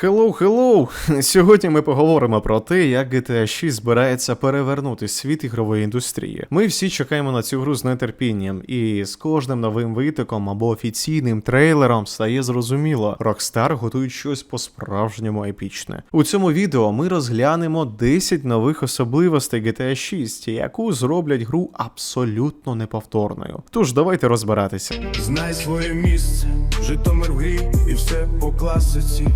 Хеллоу, хеллоу! Сьогодні ми поговоримо про те, як GTA 6 збирається перевернути світ ігрової індустрії. Ми всі чекаємо на цю гру з нетерпінням, і з кожним новим витоком або офіційним трейлером стає зрозуміло, Rockstar готують щось по-справжньому епічне. У цьому відео ми розглянемо 10 нових особливостей GTA 6, яку зроблять гру абсолютно неповторною. Тож давайте розбиратися. Знай своє місце, Житомир в грі і все по класиці.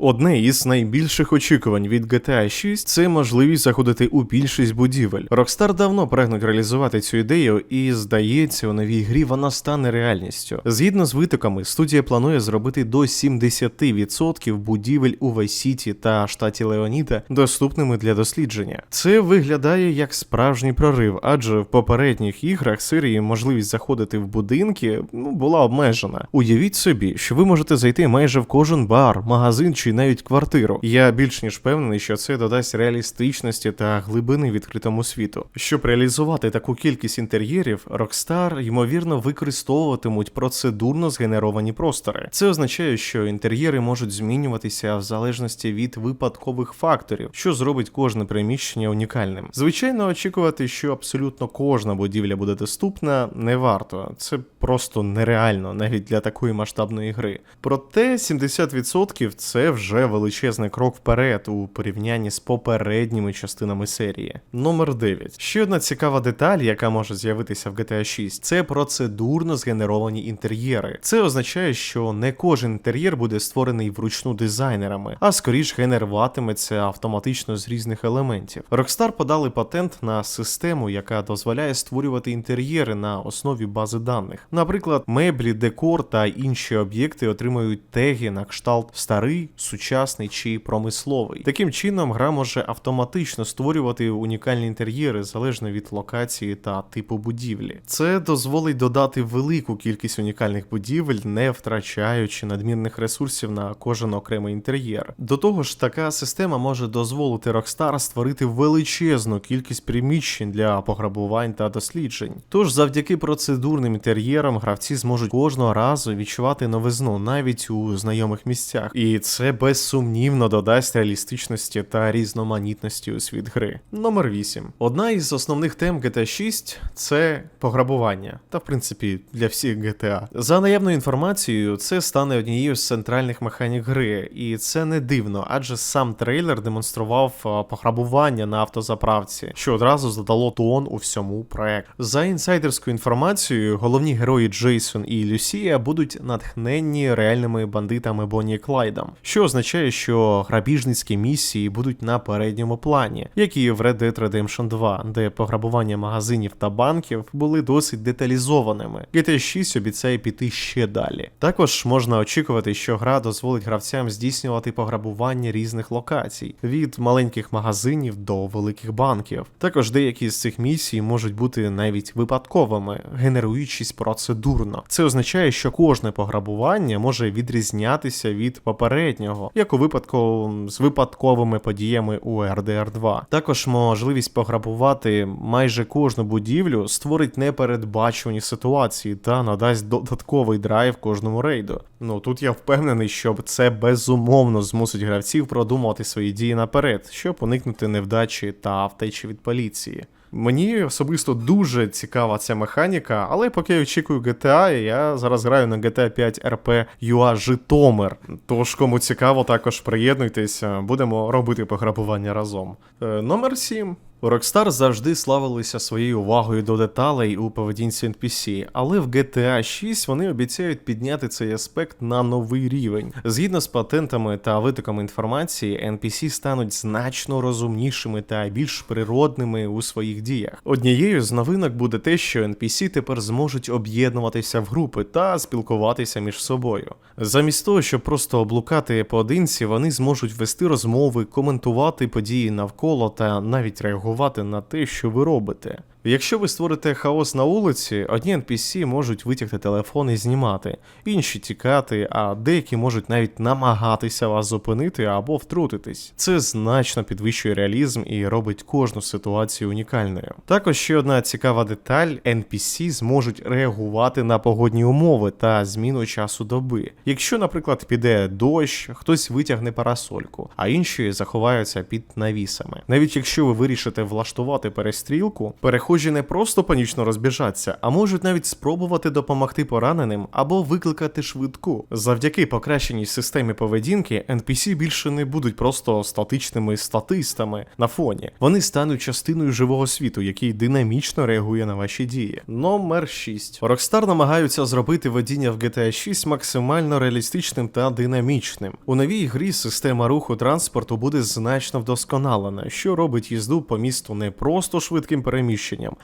Одне із найбільших очікувань від GTA 6 це можливість заходити у більшість будівель. Rockstar давно прагнуть реалізувати цю ідею, і здається, у новій грі вона стане реальністю. Згідно з витоками, студія планує зробити до 70% будівель у Вайсіті та штаті Леоніда доступними для дослідження. Це виглядає як справжній прорив, адже в попередніх іграх серії можливість заходити в будинки ну, була обмежена. Уявіть собі, що ви можете зайти майже в кожен бар, магазин чи навіть квартиру. Я більш ніж впевнений, що це додасть реалістичності та глибини відкритому світу. Щоб реалізувати таку кількість інтер'єрів, Rockstar, ймовірно, використовуватимуть процедурно згенеровані простори. Це означає, що інтер'єри можуть змінюватися в залежності від випадкових факторів, що зробить кожне приміщення унікальним. Звичайно, очікувати, що абсолютно кожна будівля буде доступна, не варто. Це просто нереально навіть для такої масштабної гри. Проте 70% це вже величезний крок вперед у порівнянні з попередніми частинами серії. Номер 9. Ще одна цікава деталь, яка може з'явитися в GTA 6, це процедурно згенеровані інтер'єри. Це означає, що не кожен інтер'єр буде створений вручну дизайнерами, а скоріш генеруватиметься автоматично з різних елементів. Rockstar подали патент на систему, яка дозволяє створювати інтер'єри на основі бази даних. Наприклад, меблі, декор та інші об'єкти отримують теги на кшталт старий, сучасний чи промисловий. Таким чином, гра може автоматично створювати унікальні інтер'єри залежно від локації та типу будівлі. Це дозволить додати велику кількість унікальних будівель, не втрачаючи надмірних ресурсів на кожен окремий інтер'єр. До того ж, така система може дозволити Rockstar створити величезну кількість приміщень для пограбувань та досліджень. Тож, завдяки процедурним інтер'єрам, гравці зможуть кожного разу відчувати новизну навіть у знайомих місцях, і це безсумнівно додасть реалістичності та різноманітності у світ гри. Номер 8. Одна із основних тем GTA 6 це пограбування, та в принципі для всіх GTA. За наявною інформацією, це стане однією з центральних механік гри, і це не дивно, адже сам трейлер демонстрував пограбування на автозаправці, що одразу задало тон у всьому проекту. За інсайдерською інформацією, головні герої Джейсон і Люсія будуть натхненні реальними бандитами Бонні і Клайдом, що означає, що грабіжницькі місії будуть на передньому плані, як і в Red Dead Redemption 2, де пограбування магазинів та банків були досить деталізованими. GTA 6 обіцяє піти ще далі. Також можна очікувати, що гра дозволить гравцям здійснювати пограбування різних локацій від маленьких магазинів до великих банків. Також деякі з цих місій можуть бути навіть випадковими, генеруючись процедурно. Це означає, що кожне пограбування може відрізнятися від попереднього, як у випадку з випадковими подіями у RDR 2. Також можливість пограбувати майже кожну будівлю створить непередбачувані ситуації та надасть додатковий драйв кожному рейду. Ну тут я впевнений, що це безумовно змусить гравців продумувати свої дії наперед, щоб уникнути невдачі та втечі від поліції. Мені особисто дуже цікава ця механіка, але поки я очікую GTA, я зараз граю на GTA 5 RP UA Житомир. Тож, кому цікаво, також приєднуйтесь, будемо робити пограбування разом. Е, номер 7. Rockstar завжди славилися своєю увагою до деталей у поведінці NPC, але в GTA 6 вони обіцяють підняти цей аспект на новий рівень. Згідно з патентами та витоками інформації, NPC стануть значно розумнішими та більш природними у своїх діях. Однією з новинок буде те, що NPC тепер зможуть об'єднуватися в групи та спілкуватися між собою. Замість того, щоб просто облукати поодинці, вони зможуть вести розмови, коментувати події навколо та навіть реагувати на те, що ви робите. Якщо ви створите хаос на вулиці, одні NPC можуть витягти телефон і знімати, інші тікати, а деякі можуть навіть намагатися вас зупинити або втрутитись. Це значно підвищує реалізм і робить кожну ситуацію унікальною. Також ще одна цікава деталь: NPC зможуть реагувати на погодні умови та зміну часу доби. Якщо, наприклад, піде дощ, хтось витягне парасольку, а інші заховаються під навісами. Навіть якщо ви вирішите влаштувати перестрілку, перехожі не просто панічно розбіжаться, а можуть навіть спробувати допомогти пораненим або викликати швидку. Завдяки покращеній системі поведінки NPC більше не будуть просто статичними статистами на фоні. Вони стануть частиною живого світу, який динамічно реагує на ваші дії. Номер 6. Rockstar намагаються зробити водіння в GTA 6 максимально реалістичним та динамічним. У новій грі система руху транспорту буде значно вдосконалена, що робить їзду по місту не просто швидким переміщенням,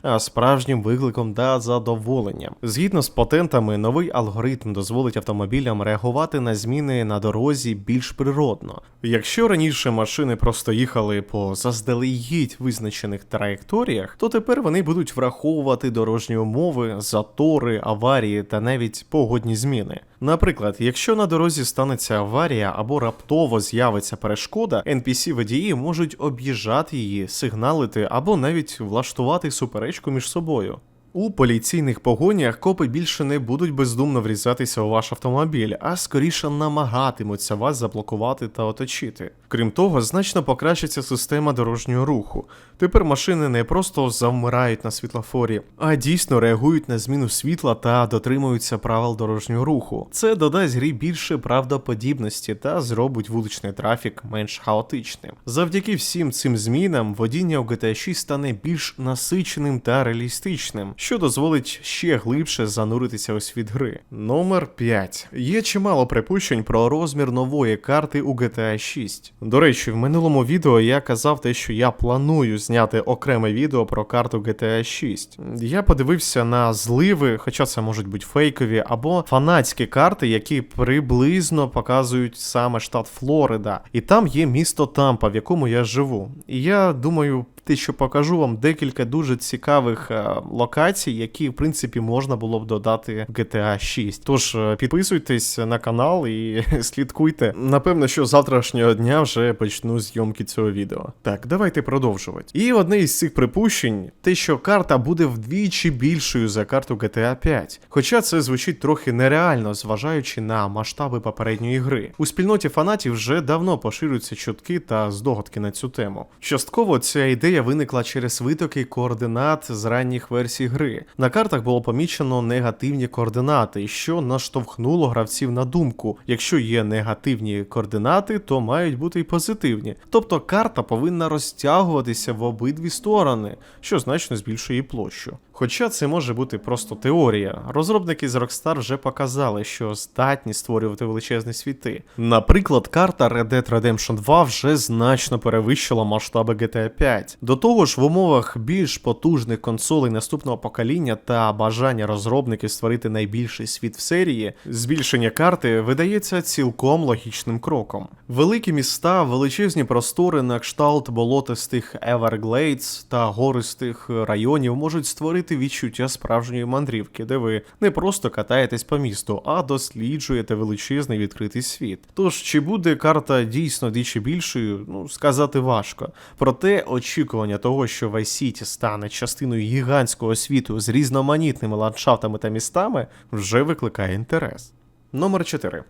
а справжнім викликом та задоволенням. Згідно з патентами, новий алгоритм дозволить автомобілям реагувати на зміни на дорозі більш природно. Якщо раніше машини просто їхали по заздалегідь визначених траєкторіях, то тепер вони будуть враховувати дорожні умови, затори, аварії та навіть погодні зміни. Наприклад, якщо на дорозі станеться аварія або раптово з'явиться перешкода, NPC-водії можуть об'їжджати її, сигналити або навіть влаштувати суперечку між собою. У поліційних погонях копи більше не будуть бездумно врізатися у ваш автомобіль, а скоріше намагатимуться вас заблокувати та оточити. Крім того, значно покращиться система дорожнього руху. Тепер машини не просто завмирають на світлофорі, а дійсно реагують на зміну світла та дотримуються правил дорожнього руху. Це додасть грі більше правдоподібності та зробить вуличний трафік менш хаотичним. Завдяки всім цим змінам водіння у GTA 6 стане більш насиченим та реалістичним, що дозволить ще глибше зануритися у світ гри. Номер 5. Є чимало припущень про розмір нової карти у GTA 6. До речі, в минулому відео я казав те, що я планую зняти окреме відео про карту GTA 6. Я подивився на зливи, хоча це можуть бути фейкові, або фанатські карти, які приблизно показують саме штат Флорида. І там є місто Тампа, в якому я живу. І я думаю, те, що покажу вам декілька дуже цікавих е, локацій, які, в принципі, можна було б додати в GTA 6. Тож е, підписуйтесь на канал і слідкуйте. Напевно, що з завтрашнього дня вже почну зйомки цього відео. Так, давайте продовжувати. І одне із цих припущень те, що карта буде вдвічі більшою за карту GTA 5. Хоча це звучить трохи нереально, зважаючи на масштаби попередньої гри. У спільноті фанатів вже давно поширюються чутки та здогадки на цю тему. Частково ця ідея виникла через витоки координат з ранніх версій гри. На картах було помічено негативні координати, що наштовхнуло гравців на думку: якщо є негативні координати, то мають бути й позитивні. Тобто карта повинна розтягуватися в обидві сторони, що значно збільшує її площу. Хоча це може бути просто теорія. Розробники з Rockstar вже показали, що здатні створювати величезні світи. Наприклад, карта Red Dead Redemption 2 вже значно перевищила масштаби GTA 5. До того ж, в умовах більш потужних консолей наступного покоління та бажання розробників створити найбільший світ в серії, збільшення карти видається цілком логічним кроком. Великі міста, величезні простори на кшталт болотистих Everglades та гористих районів можуть створити відчуття справжньої мандрівки, де ви не просто катаєтесь по місту, а досліджуєте величезний відкритий світ. Тож, чи буде карта дійсно двічі більшою, ну сказати важко. Проте очікування того, що Vice City стане частиною гігантського світу з різноманітними ландшафтами та містами, вже викликає інтерес. Номер 4.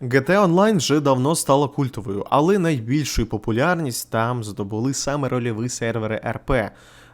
GTA Online вже давно стала культовою, але найбільшу популярність там здобули саме рольові сервери РП.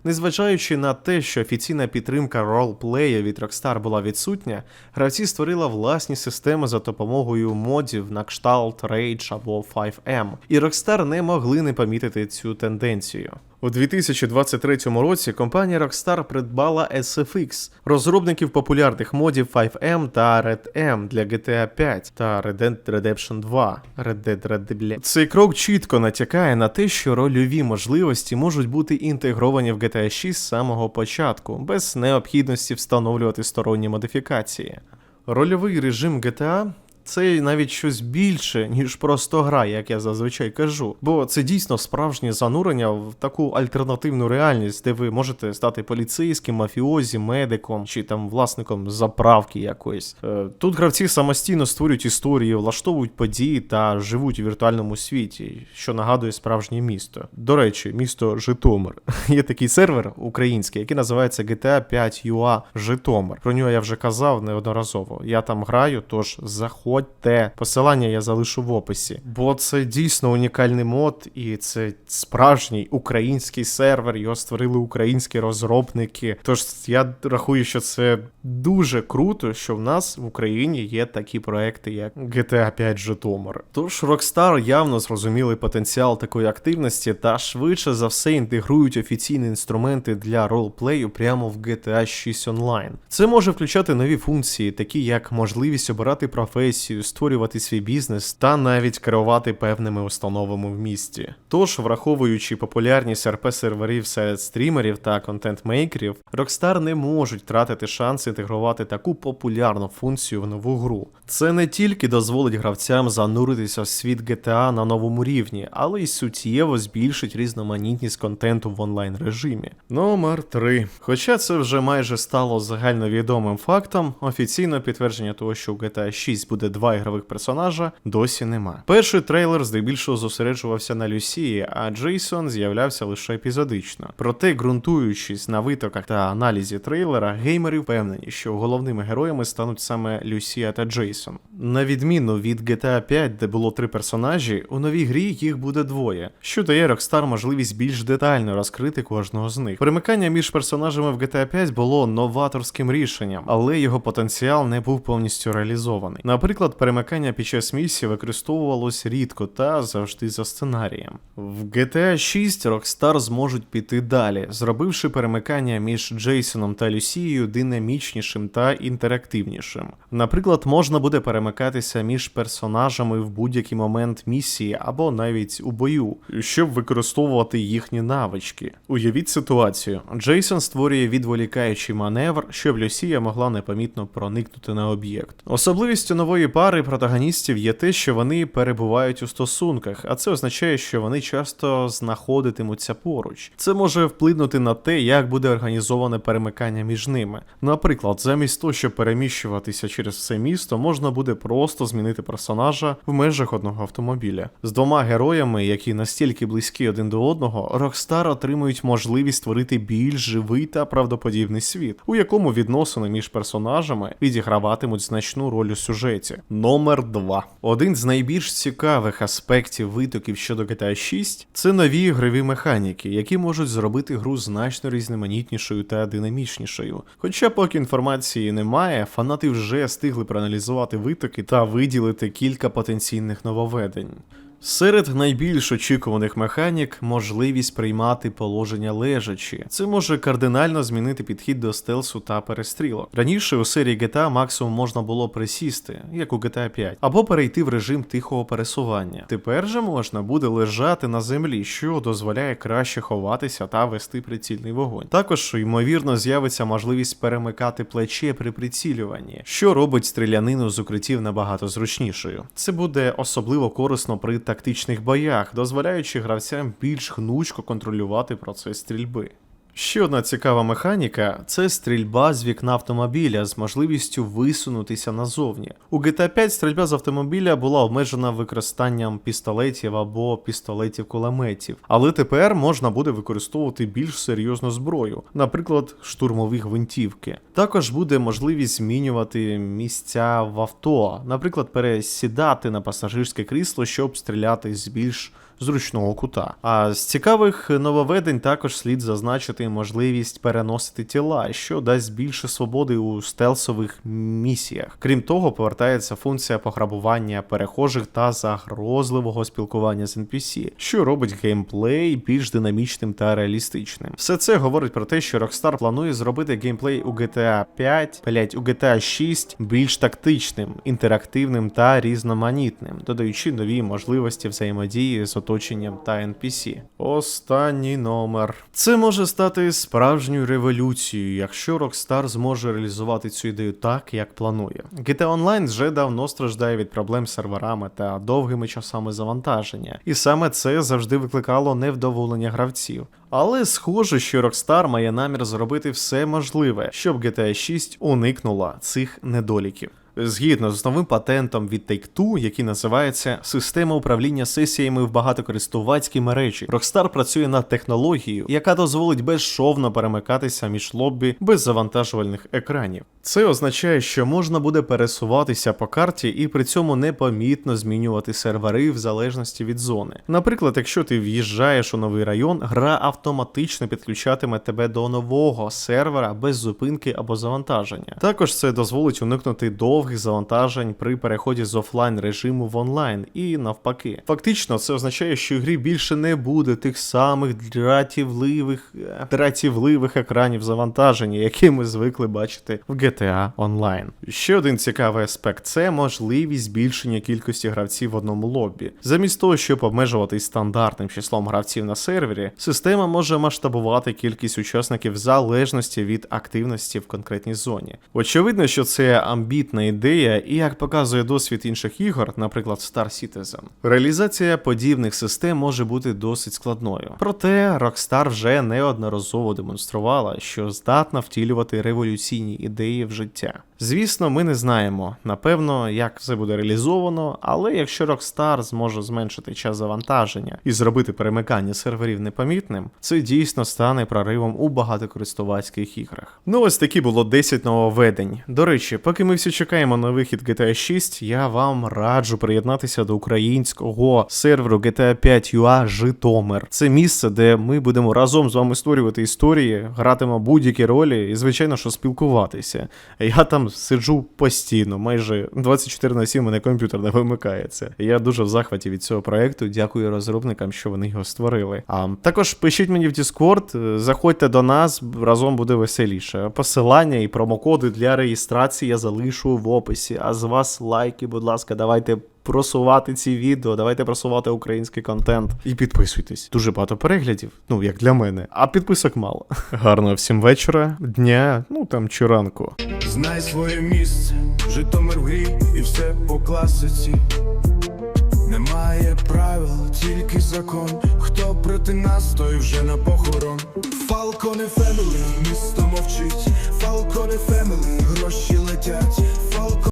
Незважаючи на те, що офіційна підтримка ролплея від Rockstar була відсутня, гравці створили власні системи за допомогою модів на кшталт Rage або 5M, і Rockstar не могли не помітити цю тенденцію. У 2023 році компанія Rockstar придбала SFX, розробників популярних модів 5M та Red M для GTA 5 та Red Dead Redemption 2. Red Dead Redemption. Цей крок чітко натякає на те, що рольові можливості можуть бути інтегровані в GTA 6 з самого початку, без необхідності встановлювати сторонні модифікації. Рольовий режим GTA Це навіть щось більше, ніж просто гра, як я зазвичай кажу. Бо це дійсно справжнє занурення в таку альтернативну реальність, де ви можете стати поліцейським, мафіозі, медиком чи там власником заправки якоїсь. Е, Тут гравці самостійно створюють історії, влаштовують події та живуть у віртуальному світі, що нагадує справжнє місто. До речі, місто Житомир. Є такий сервер український, який називається GTA 5 UA Житомир. Про нього я вже казав неодноразово. Я там граю, тож заходьте. Посилання я залишу в описі. Бо це дійсно унікальний мод, і це справжній український сервер. Його створили українські розробники. Тож я рахую, що це дуже круто, що в нас в Україні є такі проекти, як GTA 5 Житомир. Тож Rockstar явно зрозуміли потенціал такої активності та швидше за все інтегрують офіційні інструменти для ролплею прямо в GTA 6 Online. Це може включати нові функції, такі як можливість обирати професію, створювати свій бізнес та навіть керувати певними установами в місті. Тож, враховуючи популярність rp серверів серед стрімерів та контент-мейкерів, Rockstar не можуть тратити шанс інтегрувати таку популярну функцію в нову гру. Це не тільки дозволить гравцям зануритися в світ GTA на новому рівні, але й суттєво збільшить різноманітність контенту в онлайн режимі. Номер 3. Хоча це вже майже стало загальновідомим фактом, офіційного підтвердження того, що у GTA 6 буде два ігрових персонажа, досі нема. Перший трейлер здебільшого зосереджувався на Люсії, а Джейсон з'являвся лише епізодично. Проте, ґрунтуючись на витоках та аналізі трейлера, геймери впевнені, що головними героями стануть саме Люсія та Джейсон. На відміну від GTA 5, де було три персонажі, у новій грі їх буде двоє, що дає Rockstar можливість більш детально розкрити кожного з них. Перемикання між персонажами в GTA 5 було новаторським рішенням, але його потенціал не був повністю реалізований. Наприклад, перемикання під час місії використовувалось рідко та завжди за сценарієм. В GTA 6 Rockstar зможуть піти далі, зробивши перемикання між Джейсоном та Люсією динамічнішим та інтерактивнішим. Наприклад, можна буде перемикатися між персонажами в будь-який момент місії або навіть у бою, щоб використовувати їхні навички. Уявіть ситуацію: Джейсон створює відволікаючий маневр, щоб Люсія могла непомітно проникнути на об'єкт. Особливістю нової пари протагоністів є те, що вони перебувають у стосунках, а це означає, що вони часто знаходитимуться поруч. Це може вплинути на те, як буде організоване перемикання між ними. Наприклад, замість того, щоб переміщуватися через все місто, можна буде просто змінити персонажа в межах одного автомобіля. З двома героями, які настільки близькі один до одного, Rockstar отримують можливість створити більш живий та правдоподібний світ, у якому відносини між персонажами відіграватимуть значну роль у сюжеті. Номер 2. Один з найбільш цікавих аспектів витоків щодо GTA 6 це нові ігрові механіки, які можуть зробити гру значно різноманітнішою та динамічнішою. Хоча поки інформації немає, фанати вже встигли проаналізувати витоки та виділити кілька потенційних нововведень. Серед найбільш очікуваних механік можливість приймати положення лежачі. Це може кардинально змінити підхід до стелсу та перестрілок. Раніше у серії GTA максимум можна було присісти, як у GTA 5, або перейти в режим тихого пересування. Тепер же можна буде лежати на землі, що дозволяє краще ховатися та вести прицільний вогонь. Також ймовірно з'явиться можливість перемикати плече при прицілюванні, що робить стрілянину з укриттів набагато зручнішою. Це буде особливо корисно при тактичних боях, дозволяючи гравцям більш гнучко контролювати процес стрільби. Ще одна цікава механіка це стрільба з вікна автомобіля з можливістю висунутися назовні. У GTA 5 стрільба з автомобіля була обмежена використанням пістолетів або пістолетів-кулеметів, але тепер можна буде використовувати більш серйозну зброю, наприклад, штурмові гвинтівки. Також буде можливість змінювати місця в авто, наприклад, пересідати на пасажирське крісло, щоб стріляти з більш зручного кута. А з цікавих нововведень також слід зазначити можливість переносити тіла, що дасть більше свободи у стелсових місіях. Крім того, повертається функція пограбування перехожих та загрозливого спілкування з NPC, що робить геймплей більш динамічним та реалістичним. Все це говорить про те, що Rockstar планує зробити геймплей у GTA 5, блять, у GTA 6 більш тактичним, інтерактивним та різноманітним, додаючи нові можливості взаємодії з оточенням оточенням та NPC. Останній номер. Це може стати справжньою революцією, якщо Rockstar зможе реалізувати цю ідею так, як планує. GTA Online вже давно страждає від проблем з серверами та довгими часами завантаження, і саме це завжди викликало невдоволення гравців. Але схоже, що Rockstar має намір зробити все можливе, щоб GTA 6 уникнула цих недоліків. Згідно з новим патентом від Take-Two, який називається Система управління сесіями в багатокористувацькій мережі, Rockstar працює над технологією, яка дозволить безшовно перемикатися між лоббі без завантажувальних екранів. Це означає, що можна буде пересуватися по карті і при цьому непомітно змінювати сервери в залежності від зони. Наприклад, якщо ти в'їжджаєш у новий район, гра автоматично підключатиме тебе до нового сервера без зупинки або завантаження. Також це дозволить уникнути довгих завантажень при переході з офлайн режиму в онлайн і навпаки. Фактично, це означає, що в грі більше не буде тих самих дратівливих е, дратівливих екранів завантаження, які ми звикли бачити в GTA Online. Ще один цікавий аспект це можливість збільшення кількості гравців в одному лобі. Замість того, щоб обмежуватись стандартним числом гравців на сервері, система може масштабувати кількість учасників в залежності від активності в конкретній зоні. Очевидно, що це амбітна ідея, і як показує досвід інших ігор, наприклад Star Citizen, реалізація подібних систем може бути досить складною. Проте Rockstar вже неодноразово демонструвала, що здатна втілювати революційні ідеї в життя. Звісно, ми не знаємо, напевно, як це буде реалізовано, але якщо Rockstar зможе зменшити час завантаження і зробити перемикання серверів непомітним, це дійсно стане проривом у багатокористувацьких іграх. Ну ось такі було 10 нововведень. До речі, поки ми всі чекаємо на вихід GTA 6, я вам раджу приєднатися до українського серверу GTA 5 UA Житомир. Це місце, де ми будемо разом з вами створювати історії, гратимо будь-які ролі і, звичайно, що спілкуватися. Я там сиджу постійно, майже 24 на 7 мене комп'ютер не вимикається. Я дуже в захваті від цього проекту. Дякую розробникам, що вони його створили. А також пишіть мені в Discord, заходьте до нас, разом буде веселіше. Посилання і промокоди для реєстрації я залишу в описі. А з вас лайки, будь ласка, давайте. Просувати ці відео, давайте просувати український контент і підписуйтесь. Дуже багато переглядів, ну як для мене, а підписок мало. Гарного всім вечора, дня, ну там чи ранку. Знай своє місце, Житомир в грі і все по класиці. Немає правил, тільки закон. Хто проти нас, той вже на похорон. Фалконе Фемілі, місто мовчить. Фалконе Фемілі.